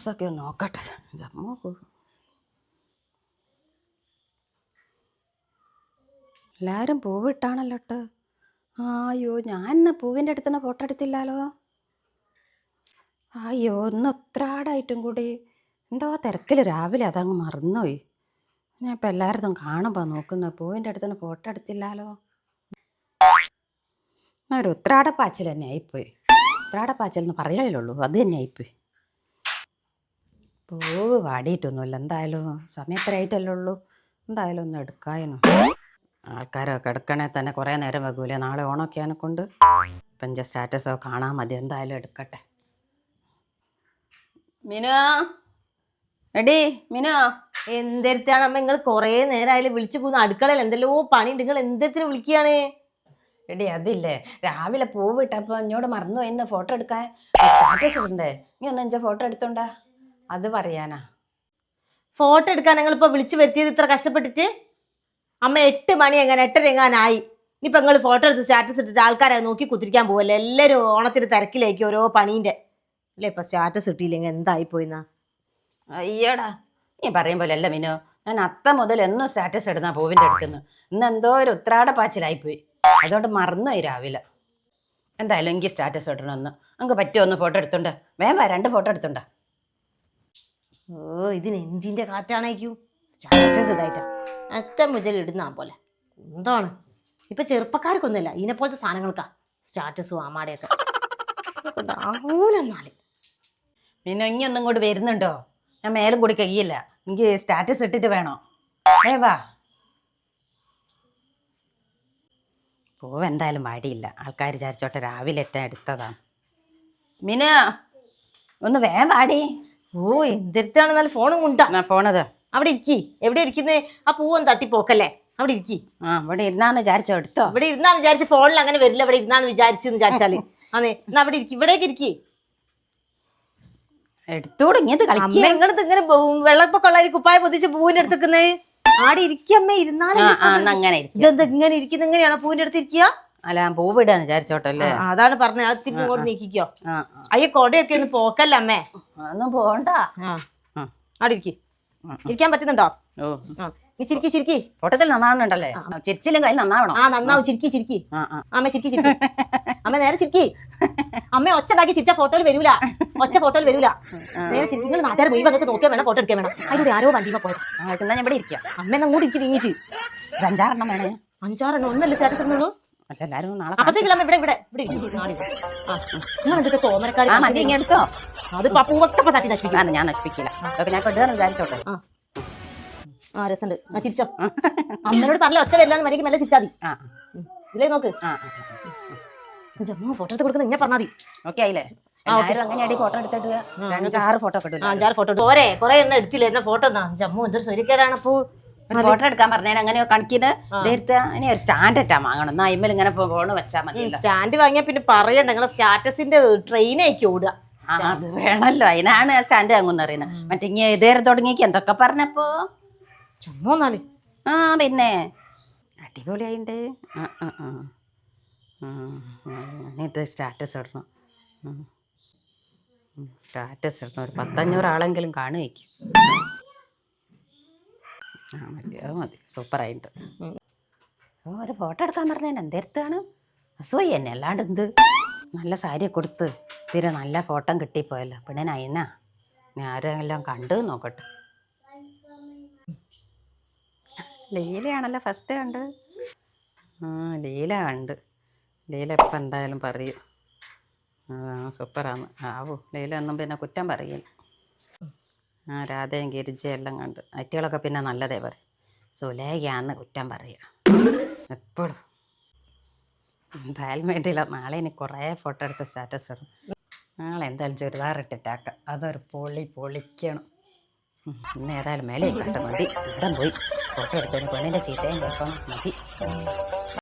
സ്റ്റാറ്റസൊക്കെ ഒന്ന് നോക്കട്ടെ. ജമ്മു എല്ലാവരും പൂവിട്ടാണല്ലോ ഇട്ട്. അയ്യോ ഞാൻ ഇന്ന് പൂവിന്റെ അടുത്ത് നിന്ന് ഫോട്ടോ എടുത്തില്ലാലോ? അയ്യോ ഒന്ന് ഒത്രാടായിട്ടും കൂടി. എന്തോ തിരക്കിൽ രാവിലെ അതങ്ങ് മറന്നുപോയി. ഞാൻ ഇപ്പം എല്ലായിടത്തും കാണുമ്പോൾ നോക്കുന്ന പൂവിന്റെ അടുത്ത് നിന്ന് ഫോട്ടോ എടുത്തില്ലാലോ? ആ, ഒരു ഉത്രാടപ്പാച്ചിൽ തന്നെ ആയിപ്പോയി. ഉത്രാടപ്പാച്ചിൽ എന്ന് പറയലുള്ളൂ അത് തന്നെ ആയിപ്പോയി. പൂവ് വാടിയിട്ടൊന്നുമില്ല. എന്തായാലും സമയത്തരായിട്ടല്ലേ ഉള്ളൂ. എന്തായാലും ഒന്ന് എടുക്കായിരുന്നു ആൾക്കാരൊക്കെ എടുക്കണേ തന്നെ കുറേ നേരം വെക്കൂലേ നാളെ ഓണൊക്കെയാണ് കൊണ്ട്. ഇപ്പം എന്റെ സ്റ്റാറ്റസോ കാണാൻ മതി. എന്തായാലും എടുക്കട്ടെ. മിനു? എടി മിനു? എന്തെടുത്താണ് അമ്മ? നിങ്ങൾ കുറേ നേരമായാലും വിളിച്ചു പോകുന്ന അടുക്കളയിൽ എന്തെല്ലോ പണി നിങ്ങൾ എന്തെടുത്തിന് വിളിക്കുകയാണ്? എടി അതില്ലേ. രാവിലെ പൂവിട്ടപ്പോൾ എന്നോട് മറന്നു എന്നെ ഫോട്ടോ എടുക്കാൻ സ്റ്റാറ്റസ് ഇടണ്ടേ? നീ ഒന്ന് എന്റെ ഫോട്ടോ എടുത്തോണ്ടാ? അത് പറയാനാ. ഫോട്ടോ എടുക്കാൻ നിങ്ങൾ ഇപ്പൊ വിളിച്ചു വരുത്തിയത് ഇത്ര കഷ്ടപ്പെട്ടിട്ട്? അമ്മ എട്ട് മണി എങ്ങനെ എട്ടര എങ്ങാനായി? ഇനിയിപ്പൊ നിങ്ങൾ ഫോട്ടോ എടുത്ത് സ്റ്റാറ്റസ് ഇട്ടിട്ട് ആൾക്കാരെ നോക്കി കുത്തിരിക്കാൻ പോവല്ലേ? എല്ലാവരും ഓണത്തിന് തിരക്കിലേക്ക് ഓരോ പണീന്റെ. അല്ലേ ഇപ്പൊ സ്റ്റാറ്റസ് ഇട്ടിയില്ലെങ്കിൽ എന്തായി പോയിന്നാ? അയ്യടാ നീ പറയും പോലെ അല്ല മിനോ. ഞാൻ അത്ത മുതൽ എന്നും സ്റ്റാറ്റസ് ഇടുന്ന പൂവിന്റെ അടുത്തുനിന്ന് ഇന്ന് എന്തോ ഒരു ഉത്രാട പാച്ചിലായിപ്പോയി അതുകൊണ്ട് മറന്നുപോയി രാവിലെ. എന്തായാലും എനിക്ക് സ്റ്റാറ്റസ് ഇടണമെന്ന്. അങ്ങ് പറ്റുമോ? ഒന്ന് ഫോട്ടോ എടുത്തുണ്ട്. വാ രണ്ട് ഫോട്ടോ എടുത്തോണ്ടാ ഓ ഇതിന് എന്തിന്റെ കാറ്റാണേക്കൂ സ്റ്റാറ്റസ് ഇടായിട്ടാ. അത്ര മുതൽ ഇടുന്നാ പോലെ. എന്താണ്? ഇപ്പം ചെറുപ്പക്കാർക്കൊന്നുമില്ല ഇതിനെപ്പോലത്തെ സാധനങ്ങൾക്കാ. സ്റ്റാറ്റസും ആമാടെയൊക്കെ. ആവൂലെന്നാൽ പിന്നെ ഇനി ഒന്നും കൂടി വരുന്നുണ്ടോ? ഞാൻ മേലും കൂടി കഴിയില്ല എനിക്ക് സ്റ്റാറ്റസ് ഇട്ടിട്ട് വേണോ. ഏ വാ. പൂവ് എന്തായാലും വാടിയില്ല. ആൾക്കാർ വിചാരിച്ചോട്ടെ രാവിലെ എത്താൻ എടുത്തതാണ് മിന ഒന്ന് വേ വാടി. ഓ എന്തെടുത്താണ് നല്ല ഫോണും കൊണ്ടാ ഫോണത്? അവിടെ ഇരിക്കി. എവിടെ ഇരിക്കുന്നേ? ആ പൂവൊന്നും തട്ടിപ്പോക്കല്ലേ? അവിടെ ഇരിക്കി. ആ ഇവിടെ ഇരുന്നാന്ന് വിചാരിച്ചോ എടുത്തോ. ഇവിടെ ഇരുന്നാന്ന് വിചാരിച്ച് ഫോണിൽ അങ്ങനെ വരില്ല ഇവിടെ ഇരുന്നാന്ന് വിചാരിച്ചു വിചാരിച്ചാൽ. അതെ എന്നാ അവിടെ ഇരിക്കി. ഇവിടേക്ക് ഇരിക്കി. എടുത്തോട് ഇങ്ങനത്തെ കളിക്കുക ഇങ്ങനെ വെള്ളപ്പൊക്കമുള്ള ഒരു കുപ്പായ പൊതിച്ച് പൂവിന്റെ അടുത്തേക്കുന്നേ ആടെ ഇരിക്കമ്മേ ഇരുന്നാലേ ആ ആ എന്നാ അങ്ങനെ ഇരിക്കും. ഇതെന്താ ഇങ്ങനെ ഇരിക്കുന്ന ഇങ്ങനെയാണോ പൂവിന്റെ അടുത്ത് ഇരിക്കുക? അല്ല ഞാൻ പൂവിടാന്ന് വിചാരിച്ചോട്ടല്ലേ? ആ, അതാണ് പറഞ്ഞത്. അത് തിരിഞ്ഞ് നീക്കിക്കോ. അയ്യ കൊടയൊക്കെ ഒന്ന് പോക്കല്ല അമ്മേ? ഒന്നും പോണ്ട. ഇരിക്കി. ഇരിക്കാൻ പറ്റുന്നുണ്ടോ? ഓ. നീ ചിരിക്കി ചിരിക്കി. ഓട്ടത്തിൽ നന്നാവുന്നുണ്ടല്ലേ ചിരിച്ചിലും കയ്യിൽ നന്നാവണം. ആ നന്നാവും. ചിരിക്കി ചിരിക്കി. അമ്മ ചിരിക്കി ചിരിക്കി. അമ്മ നേരെ ചിരിക്കി. അമ്മ ഒച്ച ഉണ്ടാക്കി ചിരിച്ച ഫോട്ടോയിൽ വരൂല. ഒച്ച ഫോട്ടോയിൽ വരൂല. നേരെ ചിരിക്കി. നിങ്ങൾ നാട്ടുകാർ മുഴുവൻ നിങ്ങൾക്ക് നോക്കിയാൽ വേണം ഫോട്ടോ എടുക്കാൻ വേണം. അതിലൂടെ ആരോ വണ്ടിമ പോയത്. എന്നാ ഞാൻ ഇവിടെ ഇരിക്കുക അമ്മ എന്നാ കൂടി ഇരിക്കി നീങ്ങിട്ട് ഒരു അഞ്ചാറെണ്ണം വേണേ. അഞ്ചാറെണ്ണം. ഒന്നല്ലേ സ്റ്റാറ്റസ് ഇടുന്നുള്ളൂ? അല്ല എല്ലാരും നാളെ അപ്പത്തേക്കുള്ള അമ്മ ഇവിടെ ഇവിടെ ഇവിടെ ഇരിക്ക്, നാടി ഇവിടെ. ആ നിങ്ങൾ എന്തൊക്കെ തോമരക്കാർ ആ മതി ഇങ്ങ് എടുത്തോ. അത് തട്ടി ഞാൻ നശിപ്പിക്കില്ല. അതൊക്കെ ഞാൻ വിചാരിച്ചോട്ടെ. ആ. ആ രസമുണ്ട് ആ ചിരിച്ചോ. അമ്മനോട് പറഞ്ഞ ഒച്ച വരില്ലാന്ന് മരിക്കും മെല്ലെ ചിരിച്ചാതി. ഇതിലേ നോക്ക്. ഫോട്ടോ എടുത്ത് കൊടുക്കുന്ന ഞാൻ പറഞ്ഞാൽ മതി. ഓക്കെ ആയില്ലേ? അങ്ങനെയാടി ഫോട്ടോ എടുത്തിട്ട് അഞ്ചാറ് ഫോട്ടോ എടുത്തില്ല എന്നാ ഫോട്ടോ ജമ്മു എന്തൊരു സ്വരിക്കേടാണ് അപ്പോ ഒരു ഫോട്ടോ എടുക്കാൻ പറഞ്ഞാൽ അങ്ങനെ കണക്കിന് നേരത്തെ ഇനി ഒരു സ്റ്റാൻഡ് ഇട്ടാ വാങ്ങണം. എന്നാ അയിമ്മൽ ഇങ്ങനെ ഫോണ് വെച്ചാൽ മതി സ്റ്റാൻഡ് വാങ്ങിയാൽ പിന്നെ പറയണ്ട. നിങ്ങളെ സ്റ്റാറ്റസിന്റെ ട്രെയിൻ ആയിക്കി ഓടുക. ആ അത് വേണല്ലോ. അതിനാണ് സ്റ്റാൻഡ് വാങ്ങുന്ന അറിയുന്നത് മറ്റേ ഇങ്ങനെ ഇതേറെ തുടങ്ങിയേക്ക് എന്തൊക്കെ പറഞ്ഞപ്പോ? ജമ്മു ആ പിന്നെ? അടിപൊളിയായിണ്ട്. ആ ആ ആ. സ്റ്റാറ്റസ് ഇടണം. സ്റ്റാറ്റസ് ഇടണം. ഒരു പത്തഞ്ഞൂറ് ആളെങ്കിലും കാണുമായിരിക്കും ആ മതി. അത് മതി. സൂപ്പറായിട്ട് ഓ ഒരു ഫോട്ടോ എടുക്കാൻ പറഞ്ഞാൽ എന്തെടുത്താണ്? അസൂയ തന്നെ. അല്ലാണ്ട് എന്ത്? നല്ല സാരി കൊടുത്ത് തീരെ നല്ല ഫോട്ടോ കിട്ടിപ്പോയല്ലോ. പിന്നെ നൈന ഞാൻ ആരെല്ലാം കണ്ടു നോക്കട്ടെ. ലീലയാണല്ലോ ഫസ്റ്റ് കണ്ട്. ആ ലീല കണ്ട്. ലീല ഇപ്പം എന്തായാലും പറയും. ആ സൂപ്പറാണ് ആവൂ ലീല ഒന്നും പിന്നെ കുറ്റം പറയില്ല. ആ രാധയും ഗിരിജയും എല്ലാം കണ്ട്. അറ്റികളൊക്കെ പിന്നെ നല്ലതേ പറയും. സുലേഖയാന്ന് കുറ്റം പറയുക എപ്പോഴും. എന്തായാലും വേണ്ടിയില്ല. നാളെ ഇനി കുറേ ഫോട്ടോ എടുത്ത് സ്റ്റാറ്റസ് ഇടും. നാളെ എന്തായാലും ചുരിദാർ ഇട്ടിട്ടാക്കാം. അതൊരു പൊളി പൊളിക്കണം. ഇന്ന് ഏതായാലും മേലെ കണ്ട മതി. ഇവിടെ പോയി. ഫോട്ടോ എടുത്തതിന് പെണ്ണിന്റെ ചീത്തയും കേൾക്കണം മതി.